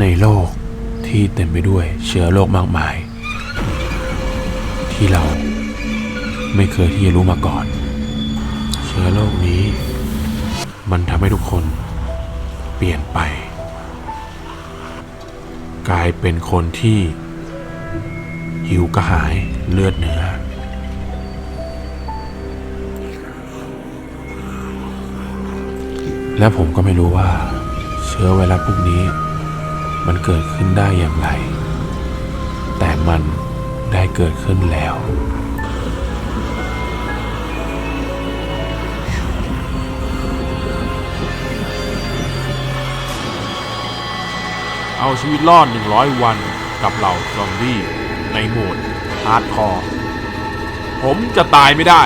ในโลกที่เต็มไปด้วยเชื้อโรคมากมาย ที่เราไม่เคยที่จะรู้มาก่อน เชื้อโรคนี้ มันทำให้ทุกคนเปลี่ยนไป กลายเป็นคนที่หิวกระหายเลือดเนื้อ และผมก็ไม่รู้ว่า เชื้อไวรัสพวกนี้ มันเกิดขึ้นได้อย่างไร แต่มันได้เกิดขึ้นแล้ว เอาชีวิตรอด 100 วันกับเหล่าซอมบี้ในโหมดฮาร์ดคอร์ ผมจะตายไม่ได้